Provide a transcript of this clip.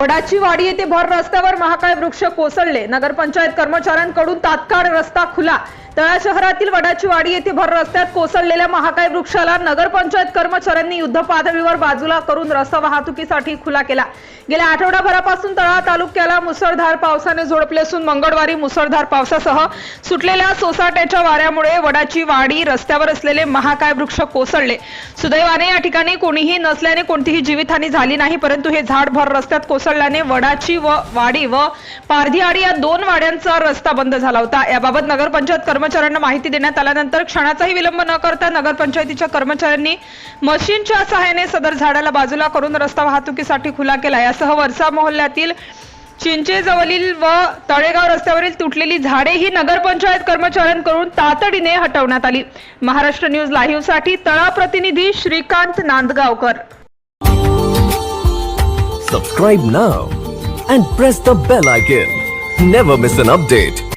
वडाची वाडी येथे भर रस्त्यावर महाकाय वृक्ष कोसळले. नगरपंचायत कर्मचाऱ्यांकडून तात्काळ रस्ता खुला. तळा शहरातील वडाची वाडी येथे भर रस्त्यात कोसळलेल्या महाकाय वृक्षाला नगरपंचायत कर्मचाऱ्यांनी युद्ध पातळीवर बाजूला करून रस्ता वाहतुकीसाठी खुला केला. गेल्या आठवडाभरापासून तळा तालुक्याला मुसळधार पावसाने झोडपले असून मंगळवारी मुसळधार पावसासह सुटलेल्या सोसाट्याच्या वाऱ्यामुळे वडाची वाडी रस्त्यावर असलेले महाकाय वृक्ष कोसळले. सुदैवाने या ठिकाणी कोणीही नसल्याने कोणतीही जीवितहानी झाली नाही परंतु हे झाड भर रस्त्यात कोसळल्याने वडाची व वाडी व पारधीआडी या दोन वाड्यांचा रस्ता बंद झाला होता. याबाबत नगरपंचायत कर्म कर्मचाऱ्यांना माहिती देण्यात आल्यानंतर क्षणाचाही विलंब न करता नगरपंचायतीच्या कर्मचाऱ्यांनी मशीनच्या सहाय्याने सदर झाडाला बाजूला करून रस्ता वाहतुकीसाठी खुला केला. यासह वरसा मोहल्ल्यातील चिंचेजवळील व तळेगाव रस्त्यावरील तुटलेली झाडे ही नगरपंचायत कर्मचाऱ्यांकडून तातडीने हटवण्यात आली. महाराष्ट्र न्यूज लाईव्हसाठी तळा प्रतिनिधी Shrikant Nandgaonkar. Subscribe now and press the bell icon never miss an update